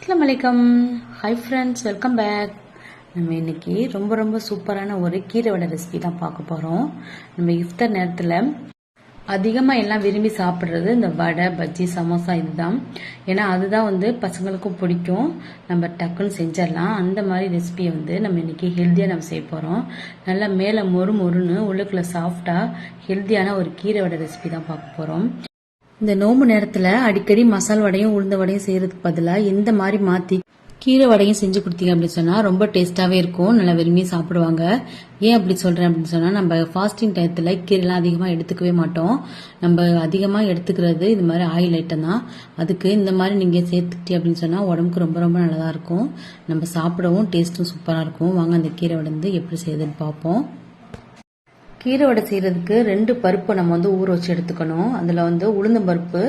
அஸ்லாம் வலைக்கம் hi friends welcome back நம்ம இன்னைக்கு ரொம்ப ரொம்ப சூப்பரான ஒரு கீரை வடை ரெசிபி தான் பார்க்க போகிறோம் நம்ம இஃப்தர் நேரத்தில் அதிகமாக எல்லாம் விரும்பி சாப்பிட்றது இந்த வடை பஜ்ஜி சமோசா இதுதான். ஏன்னா அதுதான் வந்து பசங்களுக்கும் பிடிக்கும். நம்ம டக்குன்னு செஞ்சிடலாம். அந்த மாதிரி ரெசிபியை வந்து நம்ம இன்னைக்கு ஹெல்த்தியாக நம்ம செய்ய போகிறோம் நல்லா மேலே மொறு மொறுன்னு உள்ளுக்குள்ள சாஃப்டாக ஹெல்த்தியான ஒரு கீரை வடை ரெசிபி தான் பார்க்க போகிறோம் இந்த நோம்பு நேரத்தில் அடிக்கடி மசால் வடையும் உளுந்த வடையும் செய்யறதுக்கு பதிலாக இந்த மாதிரி மாற்றி கீரை வடையும் செஞ்சு கொடுத்தீங்க அப்படின்னு சொன்னால் ரொம்ப டேஸ்ட்டாகவே இருக்கும். நல்லா விரும்பி சாப்பிடுவாங்க. ஏன் அப்படி சொல்கிறேன் அப்படின்னு சொன்னால் நம்ம ஃபாஸ்டிங் டயத்தில் கீரைலாம் அதிகமாக எடுத்துக்கவே மாட்டோம். நம்ம அதிகமாக எடுத்துக்கிறது இது மாதிரி ஆயில் ஐட்டம் தான். அதுக்கு இந்த மாதிரி நீங்கள் சேர்த்துக்கிட்டே அப்படின்னு சொன்னால் உடம்புக்கு ரொம்ப ரொம்ப நல்லதாக இருக்கும். நம்ம சாப்பிடவும் டேஸ்ட்டும் சூப்பராக இருக்கும். வாங்க அந்த கீரை வடை வந்து எப்படி செய்யுதுன்னு பார்ப்போம். கீரை வடை செய்கிறதுக்கு ரெண்டு பருப்பு நம்ம வந்து ஊற வச்சு எடுத்துக்கணும். அதில் வந்து உளுந்தம் பருப்பு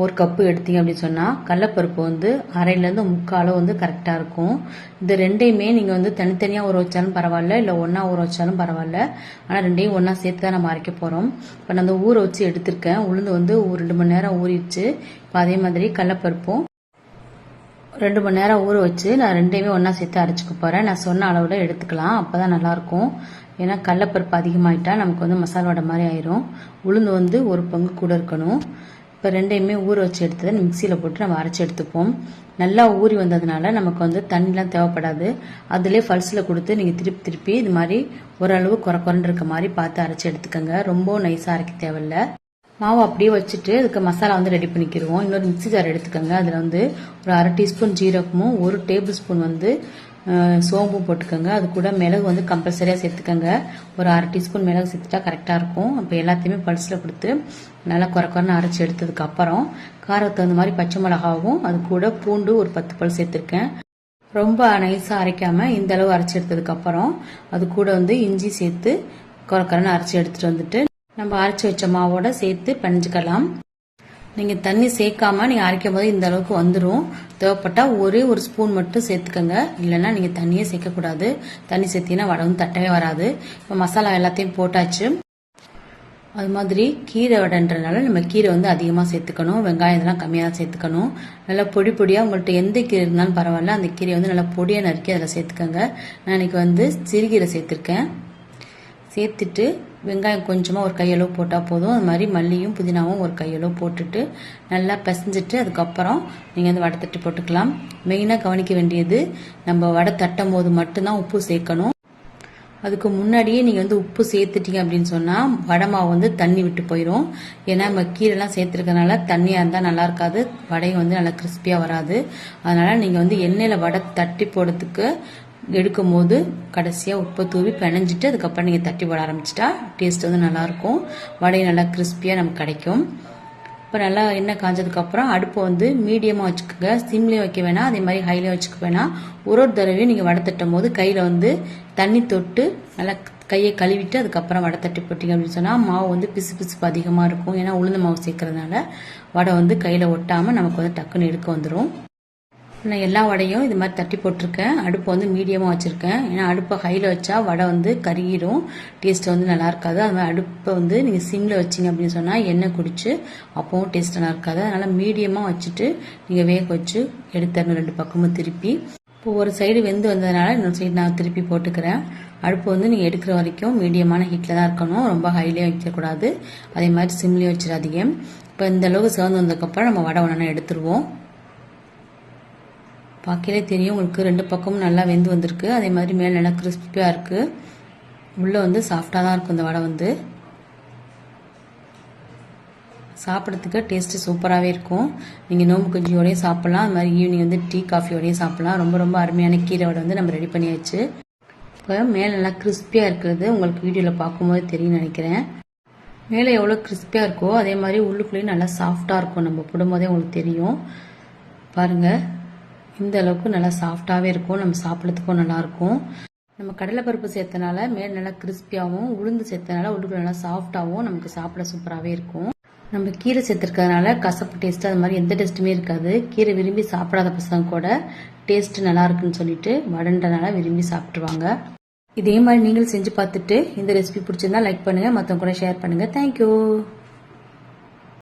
ஒரு கப்பு எடுத்தீங்க அப்படின்னு சொன்னால் கடலப்பருப்பு வந்து அரையிலேருந்து முக்காலும் வந்து கரெக்டாக இருக்கும். இந்த ரெண்டையுமே நீங்கள் வந்து தனித்தனியாக ஊற வச்சாலும் பரவாயில்ல இல்லை ஒன்றா ஊற வச்சாலும் பரவாயில்ல. ஆனால் ரெண்டையும் ஒன்றா சேர்த்து தான் நம்ம அரைக்க போகிறோம் இப்போ நான் அந்த ஊற வச்சு எடுத்திருக்கேன். உளுந்து வந்து ஒரு ரெண்டு மணி நேரம் ஊறிடுச்சு. இப்போ அதே மாதிரி கடலப்பருப்பும் ரெண்டு மணி நேரம் ஊற வச்சு நான் ரெண்டையுமே ஒன்றா சேர்த்து அரைச்சிக்க போகிறேன் நான் சொன்ன அளவில் எடுத்துக்கலாம். அப்போ தான் நல்லாயிருக்கும் ஏன்னா கடலப்பருப்பு அதிகமாகிட்டா நமக்கு வந்து மசாலா வடை மாதிரி ஆயிரும். உளுந்து வந்து ஒரு பங்கு கூட இருக்கணும். இப்போ ரெண்டையுமே ஊற வச்சு எடுத்ததை மிக்சியில் போட்டு நம்ம அரைச்சி எடுத்துப்போம். நல்லா ஊறி வந்ததுனால நமக்கு வந்து தண்ணிலாம் தேவைப்படாது. அதிலே ஃபல்ஸில் கொடுத்து நீங்கள் திருப்பி திருப்பி இது மாதிரி ஓரளவு குறை குறைன்னு இருக்க மாதிரி பார்த்து அரைச்சி எடுத்துக்கோங்க. ரொம்ப நைஸாக அரைக்க தேவையில்லை. மாவு அப்படியே வச்சுட்டு அதுக்கு மசாலா வந்து ரெடி பண்ணிக்கிடுவோம் இன்னொரு மிக்சி ஜார் எடுத்துக்கோங்க. அதில் வந்து ஒரு அரை டீஸ்பூன் ஜீரகமும் ஒரு டேபிள் ஸ்பூன் வந்து சோம்பும் போட்டுக்கோங்க. அது கூட மிளகு வந்து கம்பல்சரியாக சேர்த்துக்கோங்க. ஒரு அரை டீஸ்பூன் மிளகு சேர்த்துட்டா கரெக்டாக இருக்கும். அப்போ எல்லாத்தையுமே பல்ஸில் கொடுத்து நல்லா குறை குறைன்னு அரைச்சி எடுத்ததுக்கப்புறம் காரத்துக்கு தகுந்த மாதிரி பச்சை மிளகாவும் அது கூட பூண்டு ஒரு பத்து பல் சேர்த்துருக்கேன். ரொம்ப நைஸாக அரைக்காமல் இந்த அளவு அரைச்சி எடுத்ததுக்கப்புறம் அது கூட வந்து இஞ்சி சேர்த்து குறை குறைன்னு அரைச்சி எடுத்துகிட்டு வந்துட்டு நம்ம அரைச்சி வச்ச மாவோட சேர்த்து பிணைஞ்சிக்கலாம். நீங்கள் தண்ணி சேர்க்காம நீங்கள் அரைக்கும் போது இந்த அளவுக்கு வந்துடும் தேவைப்பட்டால் ஒரே ஒரு ஸ்பூன் மட்டும் சேர்த்துக்கோங்க. இல்லைன்னா நீங்கள் தண்ணியே சேர்க்கக்கூடாது தண்ணி சேர்த்தீங்கன்னா வடவும் தட்டவே வராது. இப்போ மசாலா எல்லாத்தையும் போட்டாச்சு. அது மாதிரி கீரை வடைன்றனால நம்ம கீரை வந்து அதிகமாக சேர்த்துக்கணும். வெங்காயம் இதெல்லாம் கம்மியாக சேர்த்துக்கணும். நல்லா பொடி பொடியாக உங்கள்கிட்ட எந்த கீரை இருந்தாலும் பரவாயில்ல. அந்த கீரையை வந்து நல்லா பொடியாக நறுக்கி அதில் சேர்த்துக்கோங்க. நான் இன்னைக்கு வந்து சிறுகீரை சேர்த்துருக்கேன். சேர்த்துட்டு வெங்காயம் கொஞ்சமாக ஒரு கையளவு போட்டால் போதும். அது மாதிரி மல்லியும் புதினாவும் ஒரு கையளவு போட்டுட்டு நல்லா பிசைஞ்சிட்டு அதுக்கப்புறம் நீங்கள் வந்து வடை தட்டி போட்டுக்கலாம் மெயினாக கவனிக்க வேண்டியது நம்ம வடை தட்டும் போது மட்டும்தான் உப்பு சேர்க்கணும். அதுக்கு முன்னாடியே நீங்கள் வந்து உப்பு சேர்த்துட்டீங்க அப்படின்னு சொன்னால் வடை மாவு வந்து தண்ணி விட்டு போயிடும் ஏன்னா நம்ம கீரைலாம் சேர்த்துருக்கனால தண்ணியாக இருந்தால் நல்லா இருக்காது. வடையும் வந்து நல்லா கிறிஸ்பியாக வராது. அதனால் நீங்கள் வந்து எண்ணெயில் வடை தட்டி போடுறதுக்கு எடுக்கும் போது கடைசியாக உப்பை தூவி பிணைஞ்சிட்டு அதுக்கப்புறம் நீங்கள் தட்டி போட ஆரம்பிச்சிட்டா டேஸ்ட் வந்து நல்லாயிருக்கும். வடை நல்லா கிறிஸ்பியாக நமக்கு கிடைக்கும். இப்போ நல்லா எண்ணெய் காஞ்சதுக்கப்புறம் அடுப்பை வந்து மீடியமாக வச்சுக்கோங்க. சிம்லேயும் வைக்க வேணாம் அதே மாதிரி ஹைலேயும் வச்சுக்க வேணாம். ஒரு ஒரு தடவையும் நீங்கள் வடை தட்டும் போது கையில் வந்து தண்ணி தொட்டு நல்லா கையை கழுவிட்டு அதுக்கப்புறம் வடை தட்டி போட்டிங்க அப்படின்னு சொன்னால் மாவு வந்து பிசு பிசுப்பு அதிகமாக இருக்கும். ஏன்னா உளுந்த மாவு சேர்க்கறதுனால வடை வந்து கையில் ஒட்டாமல் நமக்கு வந்து டக்குன்னு எடுக்க வந்துடும் நான் எல்லா வடையும் இது மாதிரி தட்டி போட்டிருக்கேன். அடுப்பை வந்து மீடியமாக வச்சுருக்கேன். ஏன்னா அடுப்பை ஹையில் வச்சா வடை வந்து கருகிரும். டேஸ்ட் வந்து நல்லா இருக்காது. அது மாதிரி அடுப்பை வந்து நீங்கள் சிம்மில் வச்சிங்க அப்படின்னு சொன்னால் எண்ணெய் குடிச்சு அப்பவும் டேஸ்ட் நல்லா இருக்காது. அதனால் மீடியமாக வச்சுட்டு நீங்கள் வேக வச்சு எடுத்துடணும் ரெண்டு பக்கமும் திருப்பி இப்போ ஒரு சைடு வெந்து வந்ததுனால இன்னொரு சைடு நான் திருப்பி போட்டுக்கிறேன். அடுப்பு வந்து நீங்கள் எடுக்கிற வரைக்கும் மீடியமான ஹீட்டில் தான் இருக்கணும். ரொம்ப ஹைலேயே வைக்கக்கூடாது அதே மாதிரி சிம்லேயும் வச்சிடாதீங்க. இப்போ இந்த அளவுக்கு சிவந்து வந்ததுக்கப்புறம் நம்ம வடை ஒன்றா எடுத்துருவோம். பார்க்கலே தெரியும் உங்களுக்கு ரெண்டு பக்கமும் நல்லா வெந்து வந்திருக்கு. அதே மாதிரி மேலே நல்லா கிறிஸ்பியாக இருக்குது உள்ளே வந்து சாஃப்டாக தான் இருக்கும் இந்த வடை வந்து. சாப்பிட்றதுக்கு டேஸ்ட்டு சூப்பராகவே இருக்கும். நீங்கள் நோம்பு குஞ்சியோடையும் சாப்பிட்லாம். அது மாதிரி ஈவினிங் வந்து டீ காஃபியோடையும் சாப்பிட்லாம். ரொம்ப ரொம்ப அருமையான கீரை வடை வந்து நம்ம ரெடி பண்ணியாச்சு. இப்போ மேலே நல்லா கிறிஸ்பியாக இருக்கிறது உங்களுக்கு வீடியோவில் பார்க்கும்போது தெரியும் நினைக்கிறேன். மேலே எவ்வளோ கிறிஸ்பியாக இருக்கோ அதே மாதிரி உள்ளுக்குள்ளேயும் நல்லா சாஃப்டாக இருக்கும். நம்ம போடும்போதே உங்களுக்கு தெரியும். பாருங்கள் இந்த அளவுக்கு நல்லா சாஃப்டாகவே இருக்கும். நம்ம சாப்பிட்றதுக்கும் நல்லாயிருக்கும் நம்ம கடலைப்பருப்பு சேர்த்தனால மேல் நல்லா கிறிஸ்பியாகவும் உளுந்து சேர்த்தனால உள்ளுக்குள்ள நல்லா சாஃப்டாகவும் நமக்கு சாப்பிட சூப்பராகவே இருக்கும். நம்ம கீரை சேர்த்துருக்கிறதுனால கசப்பு டேஸ்ட்டு அது மாதிரி எந்த டேஸ்ட்டுமே இருக்காது. கீரை விரும்பி சாப்பிடாத பசங்க கூட டேஸ்ட்டு நல்லா இருக்குன்னு சொல்லிட்டு வடன்றனால விரும்பி சாப்பிட்ருவாங்க இதே மாதிரி நீங்களும் செஞ்சு பார்த்துட்டு இந்த ரெசிபி பிடிச்சிருந்தா லைக் பண்ணுங்கள் மற்றவங்க கூட ஷேர் பண்ணுங்கள் தேங்க்யூ